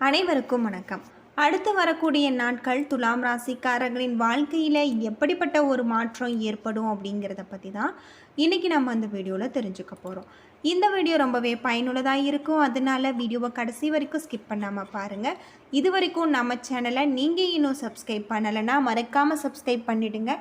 அனைவருக்கும் வணக்கம். அடுத்து வரக்கூடிய நாட்கள் துலாம் ராசிக்காரர்களின் வாழ்க்கையில் எப்படிப்பட்ட ஒரு மாற்றம் ஏற்படும் அப்படிங்கிறத பற்றி தான் இன்றைக்கி நம்ம அந்த வீடியோவில் தெரிஞ்சுக்க போகிறோம் இந்த வீடியோ ரொம்பவே பயனுள்ளதாக இருக்கும். அதனால வீடியோவை கடைசி வரைக்கும் ஸ்கிப் பண்ணாமல் பாருங்கள் இது வரைக்கும் நம்ம சேனலை நீங்கள் இன்னும் சப்ஸ்கிரைப் பண்ணலைன்னா மறக்காமல் சப்ஸ்கிரைப் பண்ணிவிடுங்க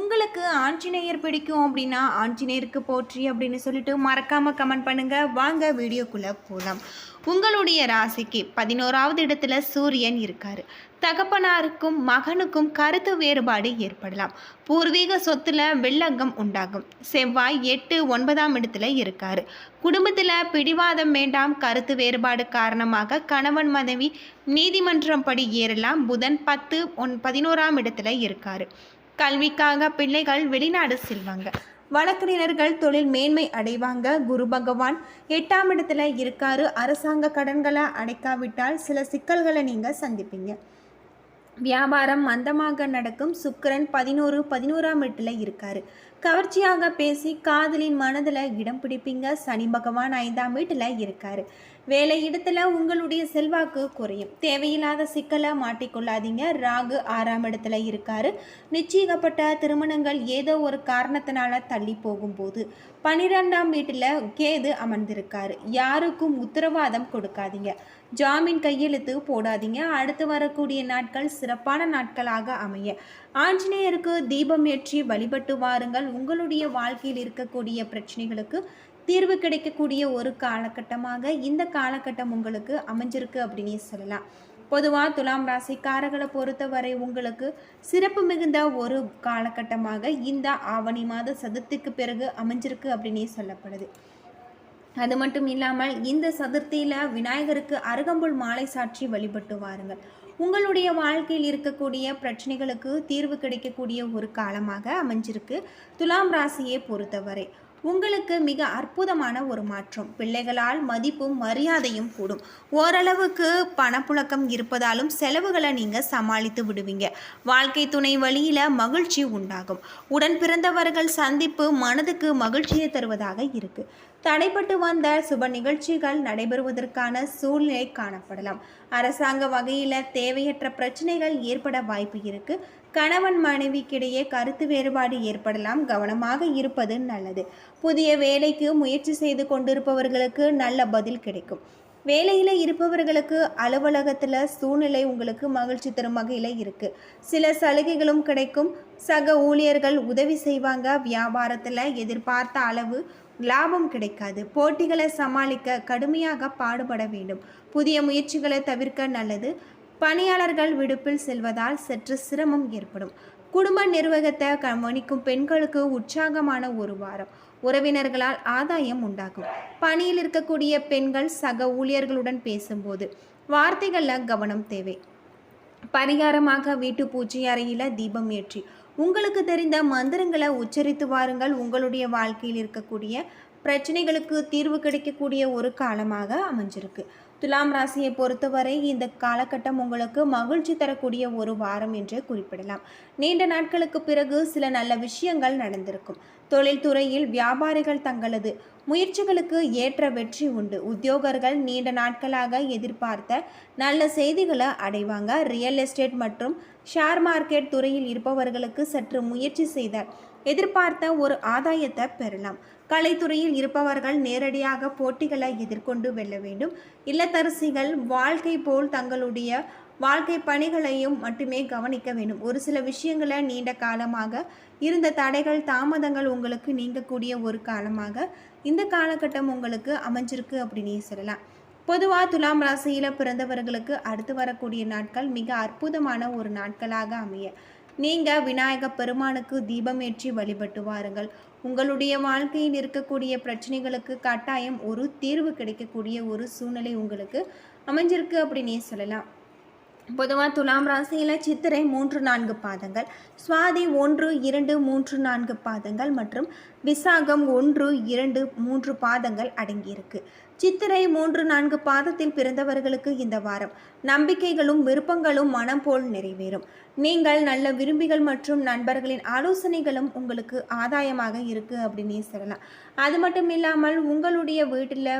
உங்களுக்கு ஆஞ்சநேயர் பிடிக்கும் அப்படின்னா ஆஞ்சநேயருக்கு போற்றி அப்படின்னு சொல்லிட்டு மறக்காமல் கமெண்ட் பண்ணுங்கள் வாங்க வீடியோக்குள்ளே போகலாம் உங்களுடைய ராசிக்கு பதினோராவது இடத்துல சூரியன் இருக்கார். தகப்பனாருக்கும் மகனுக்கும் கருத்து வேறுபாடு ஏற்படலாம். பூர்வீக சொத்துல வெள்ளங்கம் உண்டாகும். செவ்வாய் எட்டு ஒன்பதாம் இடத்துல இருக்காரு. குடும்பத்தில் பிடிவாதம் வேண்டாம் கருத்து வேறுபாடு காரணமாக கணவன் மனைவி நீதிமன்றம் படி ஏறலாம். புதன் பத்து ஒன் பதினோராம் இடத்துல இருக்காரு. கல்விக்காக பிள்ளைகள் வெளிநாடு செல்வாங்க. வழக்கறிஞர்கள் தொழில் மேன்மை அடைவாங்க. குரு பகவான் எட்டாம் இடத்துல இருக்காரு. அரசாங்க கடன்களை அடைக்காவிட்டால் சில சிக்கல்களை நீங்கள் சந்திப்பீங்க. வியாபாரம் மந்தமாக நடக்கும் சுக்கரன் பதினோரு பதினோராம் இடத்துல இருக்கார். கவர்ச்சியாக பேசி காதலின் மனதில் இடம் பிடிப்பீங்க. சனி பகவான் ஐந்தாம் வீட்டில் இருக்கார். வேலை இடத்துல உங்களுடைய செல்வாக்கு குறையும். தேவையில்லாத சிக்கலை மாட்டிக்கொள்ளாதீங்க. ராகு ஆறாம் இடத்துல இருக்கார். நிச்சயிக்கப்பட்ட திருமணங்கள் ஏதோ ஒரு காரணத்தினால தள்ளி போகும்போது பனிரெண்டாம் வீட்டில் கேது அமர்ந்திருக்காரு. யாருக்கும் உத்தரவாதம் கொடுக்காதீங்க. ஜாமீன் கையெழுத்து போடாதீங்க. அடுத்து வரக்கூடிய நாட்கள் சிறப்பான நாட்களாக அமைய. ஆஞ்சநேயருக்கு தீபம் ஏற்றி வழிபட்டு வாருங்கள். உங்களுடைய வாழ்க்கையில் இருக்கக்கூடிய பிரச்சனைகளுக்கு தீர்வு கிடைக்கக்கூடிய ஒரு காலகட்டமாக இந்த காலகட்டம் உங்களுக்கு அமைஞ்சிருக்கு அப்படின்னு சொல்லலாம். பொதுவாக துலாம் ராசிக்காரர்களை பொறுத்தவரை உங்களுக்கு சிறப்பு மிகுந்த ஒரு காலகட்டமாக இந்த ஆவணி மாத சதுர்த்திக்கு பிறகு அமைஞ்சிருக்கு அப்படின்னே சொல்லப்படுது. அது மட்டும் இல்லாமல் இந்த சதுர்த்தியில் விநாயகருக்கு அருகம்புல் மாலை சாற்றி வழிபட்டு வாருங்கள். உங்களுடைய வாழ்க்கையில் இருக்கக்கூடிய பிரச்சனைகளுக்கு தீர்வு கிடைக்கக்கூடிய ஒரு காலமாக அமைஞ்சிருக்கு. துலாம் ராசியை பொறுத்தவரை உங்களுக்கு மிக அற்புதமான ஒரு மாற்றம். பிள்ளைகளால் மதிப்பும் மரியாதையும் கூடும். ஓரளவுக்கு பணப்புழக்கம் இருப்பதாலும் செலவுகளை நீங்கள் சமாளித்து விடுவீங்க. வாழ்க்கை துணை வழியில் மகிழ்ச்சி உண்டாகும். உடன் பிறந்தவர்கள் சந்திப்பு மனதுக்கு மகிழ்ச்சியை தருவதாக இருக்குது தடைப்பட்டு வந்த சுப நிகழ்ச்சிகள் நடைபெறுவதற்கான சூழ்நிலை காணப்படலாம். அரசாங்க வகையில் தேவையற்ற பிரச்சனைகள் ஏற்பட வாய்ப்பு இருக்கு. கணவன் மனைவிக்கிடையே கருத்து வேறுபாடு ஏற்படலாம். கவனமாக இருப்பது நல்லது. புதிய வேலைக்கு முயற்சி செய்து கொண்டிருப்பவர்களுக்கு நல்ல பதில் கிடைக்கும். வேலையில் இருப்பவர்களுக்கு அலுவலகத்தில் சூழ்நிலை உங்களுக்கு மகிழ்ச்சி தரும் வகையில் இருக்குது சில சலுகைகளும் கிடைக்கும். சக ஊழியர்கள் உதவி செய்வாங்க. வியாபாரத்தில் எதிர்பார்த்த அளவு லாபம் கிடைக்காது. போட்டிகளை சமாளிக்க கடுமையாக பாடுபட வேண்டும். புதிய முயற்சிகளை தவிர்க்க நல்லது. பணியாளர்கள் விடுப்பில் செல்வதால் சற்று சிரமம் ஏற்படும். குடும்ப நிர்வாகத்தை கவனிக்கும் பெண்களுக்கு உற்சாகமான ஒரு வாரம். உறவினர்களால் ஆதாயம் உண்டாகும். பணியில் இருக்கக்கூடிய பெண்கள் சக ஊழியர்களுடன் பேசும்போது வார்த்தைகளில் கவனம் தேவை. பரிகாரமாக வீட்டு பூஜை அறையில் தீபம் ஏற்றி உங்களுக்கு தெரிந்த மந்திரங்களை உச்சரித்து வாருங்கள். உங்களுடைய வாழ்க்கையில் இருக்கக்கூடிய பிரச்சனைகளுக்கு தீர்வு கிடைக்கக்கூடிய ஒரு காலமாக அமைஞ்சிருக்கு. துலாம் ராசியை பொறுத்தவரை இந்த காலகட்டம் உங்களுக்கு மகிழ்ச்சி தரக்கூடிய ஒரு வாரம் என்று குறிப்பிடலாம். நீண்ட நாட்களுக்கு பிறகு சில நல்ல விஷயங்கள் நடந்திருக்கும். தொழில்துறையில் வியாபாரிகள் தங்களது முயற்சிகளுக்கு ஏற்ற வெற்றி உண்டு. உத்தியோகர்கள் நீண்ட நாட்களாக எதிர்பார்த்த நல்ல செய்திகளை அடைவாங்க. ரியல் எஸ்டேட் மற்றும் ஷேர் மார்க்கெட் துறையில் இருப்பவர்களுக்கு சற்று முயற்சி செய்தால் எதிர்பார்த்த ஒரு ஆதாயத்தை பெறலாம். கலைத்துறையில் இருப்பவர்கள் நேரடியாக போட்டிகளை எதிர்கொண்டு வெல்ல வேண்டும். இல்லத்தரசிகள் வாழ்க்கை போல் தங்களுடைய வாழ்க்கை பணிகளையும் மட்டுமே கவனிக்க வேண்டும். ஒரு சில விஷயங்களை நீண்ட காலமாக இருந்த தடைகள் தாமதங்கள் உங்களுக்கு நீங்கக்கூடிய ஒரு காலமாக இந்த காலகட்டம் உங்களுக்கு அமைஞ்சிருக்கு அப்படின்னே சொல்லலாம். பொதுவாக துலாம் ராசியில் பிறந்தவர்களுக்கு அடுத்து வரக்கூடிய நாட்கள் மிக அற்புதமான ஒரு நாட்களாக அமைய. நீங்கள் விநாயக பெருமானுக்கு தீபம் ஏற்றி வழிபட்டு வாருங்கள். உங்களுடைய வாழ்க்கையில் இருக்கக்கூடிய பிரச்சனைகளுக்கு கட்டாயம் ஒரு தீர்வு கிடைக்கக்கூடிய ஒரு சூழ்நிலை உங்களுக்கு அமைஞ்சிருக்கு அப்படின்னே சொல்லலாம். பொதுவாக துலாம் ராசியில் சித்திரை மூன்று நான்கு பாதங்கள் சுவாதி ஒன்று இரண்டு மூன்று நான்கு பாதங்கள் மற்றும் விசாகம் ஒன்று இரண்டு மூன்று பாதங்கள் அடங்கியிருக்கு. சித்திரை மூன்று நான்கு பாதத்தில் பிறந்தவர்களுக்கு இந்த வாரம். நம்பிக்கைகளும் விருப்பங்களும் மனம் போல் நிறைவேறும். நீங்கள் நல்ல விரும்பிகள் மற்றும் நண்பர்களின் ஆலோசனைகளும் உங்களுக்கு ஆதாயமாக இருக்கு அப்படின்னே சொல்லலாம். அது மட்டும் இல்லாமல் உங்களுடைய வீட்டில்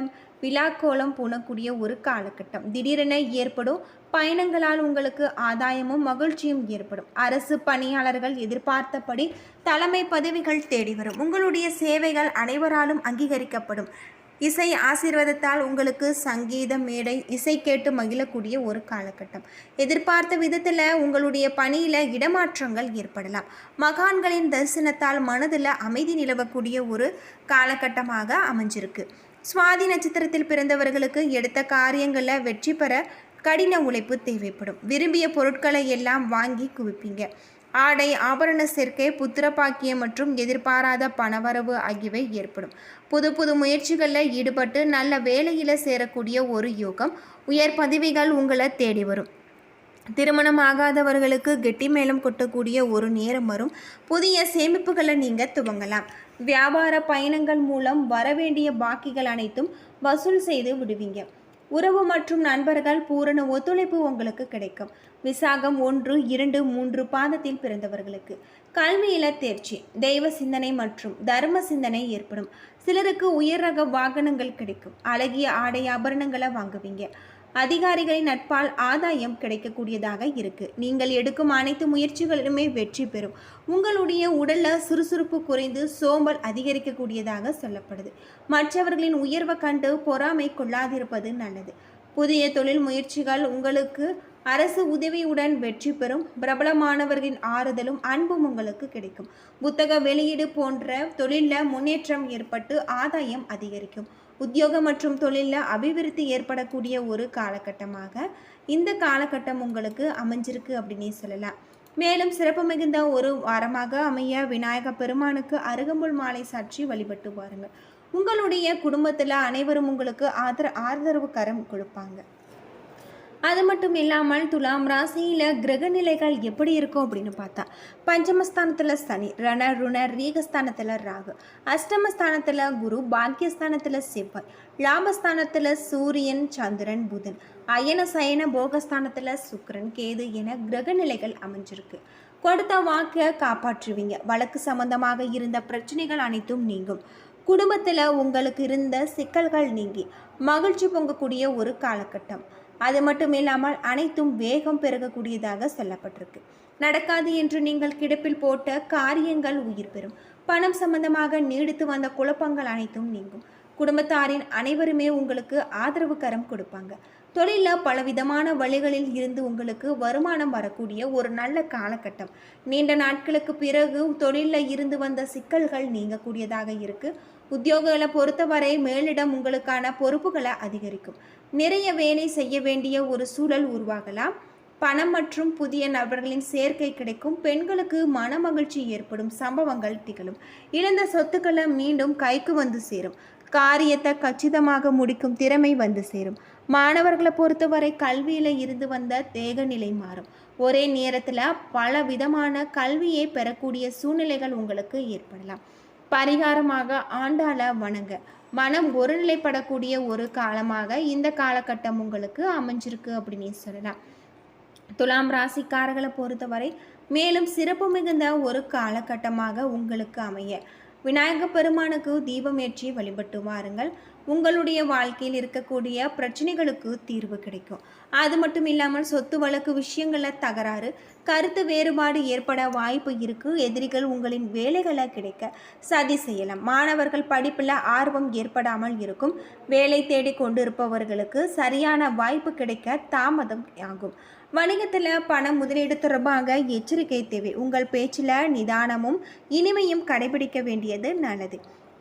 விழாக்கோலம் பூணக்கூடிய ஒரு காலகட்டம். திடீரென ஏற்படும் பயணங்களால் உங்களுக்கு ஆதாயமும் மகிழ்ச்சியும் ஏற்படும். அரசு பணியாளர்கள் எதிர்பார்த்தபடி தலைமை பதவிகள் தேடி வரும். உங்களுடைய சேவைகள் அனைவராலும் அங்கீகரிக்கப்படும். இசை ஆசீர்வாதத்தால் உங்களுக்கு சங்கீத மேடை இசை கேட்டு மகிழக்கூடிய ஒரு காலகட்டம். எதிர்பார்த்த விதத்தில் உங்களுடைய பணியில் இடமாற்றங்கள் ஏற்படலாம். மகான்களின் தரிசனத்தால் மனதில் அமைதி நிலவக்கூடிய ஒரு காலகட்டமாக அமைஞ்சிருக்கு. சுவாதி நட்சத்திரத்தில் பிறந்தவர்களுக்கு எடுத்த காரியங்களில் வெற்றி பெற கடின உழைப்பு தேவைப்படும். விரும்பிய பொருட்களை எல்லாம் வாங்கி குவிப்பீங்க. ஆடை ஆபரண சேர்க்கை புத்திரப்பாக்கியம் மற்றும் எதிர்பாராத பணவரவு ஆகியவை ஏற்படும். புது புது முயற்சிகளில் ஈடுபட்டு நல்ல வேலையில் சேரக்கூடிய ஒரு யோகம் உயர் பதவிகள் உங்களை தேடி வரும். திருமணம் ஆகாதவர்களுக்கு கெட்டி மேளம் கொட்டக்கூடிய ஒரு நேரம் வரும். புதிய சேமிப்புகளை நீங்கள் துவங்கலாம். வியாபார பயணங்கள் மூலம் வரவேண்டிய பாக்கிகள் அனைத்தும் வசூல் செய்து விடுவீங்க. உறவு மற்றும் நண்பர்கள் பூரண ஒத்துழைப்பு உங்களுக்கு கிடைக்கும். விசாகம் ஒன்று இரண்டு மூன்று பாதத்தில் பிறந்தவர்களுக்கு கல்வியில தேர்ச்சி தெய்வ சிந்தனை மற்றும் தர்ம சிந்தனை ஏற்படும். சிலருக்கு உயர் ரக வாகனங்கள் கிடைக்கும். அழகிய ஆடை ஆபரணங்களை வாங்குவீங்க. அதிகாரிகளின் நட்பால் ஆதாயம் கிடைக்கக்கூடியதாக இருக்கு. நீங்கள் எடுக்கும் அனைத்து முயற்சிகளிலுமே வெற்றி பெறும். உங்களுடைய உடல்ல சுறுசுறுப்பு குறைந்து சோம்பல் அதிகரிக்கக்கூடியதாக சொல்லப்படுது. மற்றவர்களின் உயர்வை கண்டு பொறாமை கொள்ளாதிருப்பது நல்லது. புதிய தொழில் முயற்சிகள் உங்களுக்கு அரசு உதவியுடன் வெற்றி பெறும். பிரபலமானவர்களின் ஆறுதலும் அன்பும் உங்களுக்கு கிடைக்கும். புத்தக வெளியீடு போன்ற தொழிலில் முன்னேற்றம் ஏற்பட்டு ஆதாயம் அதிகரிக்கும். உத்தியோகம் மற்றும் தொழிலில் அபிவிருத்தி ஏற்படக்கூடிய ஒரு காலகட்டமாக இந்த காலகட்டம் உங்களுக்கு அமைஞ்சிருக்கு அப்படின்னே சொல்லலாம். மேலும் சிறப்பு மிகுந்த ஒரு வாரமாக அமைய விநாயக பெருமானுக்கு அருகம்புல் மாலை சாற்றி வழிபட்டு வாருங்கள். உங்களுடைய குடும்பத்தில் அனைவரும் உங்களுக்கு ஆதர ஆதரவு கரம் கொடுப்பாங்க. அது மட்டும் இல்லாமல் துலாம் ராசியில் கிரக நிலைகள் எப்படி இருக்கும் அப்படின்னு பார்த்தா பஞ்சமஸ்தானத்தில் சனி ரண ருண ரீகஸ்தானத்தில் ராகு அஷ்டமஸ்தானத்தில் குரு பாக்கியஸ்தானத்தில் செவ்வாய் லாபஸ்தானத்தில் சூரியன் சந்திரன் புதன் அயன சயன போகஸ்தானத்தில் சுக்கரன் கேது என கிரக நிலைகள் அமைஞ்சிருக்கு. கொடுத்த வாக்கை காப்பாற்றுவீங்க. வழக்கு சம்பந்தமாக இருந்த பிரச்சனைகள் அனைத்தும் நீங்கும். குடும்பத்தில் உங்களுக்கு இருந்த சிக்கல்கள் நீங்கி மகிழ்ச்சி பொங்கக்கூடிய ஒரு காலகட்டம். அது மட்டும் இல்லாமல் அனைத்தும் வேகம் பெருகக்கூடியதாக சொல்லப்பட்டிருக்கு. நடக்காது என்று நீங்கள் கிடப்பில் போட்ட காரியங்கள் உயிர் பெறும். பணம் சம்பந்தமாக நீடித்து வந்த குழப்பங்கள் அனைத்தும் நீங்கும். குடும்பத்தாரின் அனைவருமே உங்களுக்கு ஆதரவு கரம் கொடுப்பாங்க. தொழிலில் பலவிதமான வழிகளில் இருந்து உங்களுக்கு வருமானம் வரக்கூடிய ஒரு நல்ல காலகட்டம். நீண்ட நாட்களுக்கு பிறகு தொழிலில் இருந்து வந்த சிக்கல்கள் நீங்கக்கூடியதாக இருக்குது உத்தியோகங்களை பொறுத்தவரை மேலிடம் உங்களுக்கான பொறுப்புகளை அதிகரிக்கும். நிறைய வேலை செய்ய வேண்டிய ஒரு சூழல் உருவாகலாம். பணம் மற்றும் புதிய நபர்களின் சேர்க்கை கிடைக்கும். பெண்களுக்கு மன மகிழ்ச்சி ஏற்படும் சம்பவங்கள் திகழும். இழந்த சொத்துக்களை மீண்டும் கைக்கு வந்து சேரும். காரியத்தை கச்சிதமாக முடிக்கும் திறமை வந்து சேரும். மாணவர்களை பொறுத்தவரை கல்வியில் இருந்து வந்த தேக நிலை மாறும். ஒரே நேரத்தில் பல விதமான கல்வியை பெறக்கூடிய சூழ்நிலைகள் உங்களுக்கு ஏற்படலாம். பரிகாரமாக ஆண்டாள வணங்க. மனம் ஒருநிலைப்படக்கூடிய ஒரு காலமாக இந்த காலகட்டம் உங்களுக்கு அமைஞ்சிருக்கு அப்படின்னு சொல்லலாம். துலாம் ராசிக்காரர்களை பொறுத்தவரை மேலும் சிறப்பு மிகுந்த ஒரு காலகட்டமாக உங்களுக்கு அமைய. விநாயகப் பெருமானுக்கு தீபம் ஏற்றி வழிபட்டு வாருங்கள். உங்களுடைய வாழ்க்கையில் இருக்கக்கூடிய பிரச்சனைகளுக்கு தீர்வு கிடைக்கும். அது மட்டும் இல்லாமல் சொத்து வழக்கு விஷயங்களில் தகராறு கருத்து வேறுபாடு ஏற்பட வாய்ப்பு இருக்குது எதிரிகள் உங்களின் வேலைகளை கிடைக்க சதி செய்யலாம். மாணவர்கள் படிப்பில் ஆர்வம் ஏற்படாமல் இருக்கும். வேலை தேடி கொண்டிருப்பவர்களுக்கு சரியான வாய்ப்பு கிடைக்க தாமதம் ஆகும். வணிகத்தில் பணம் முதலீடு தொடர்பாக எச்சரிக்கை தேவை. உங்கள் பேச்சில் நிதானமும் இனிமையும் கடைபிடிக்க வேண்டியது நல்லது.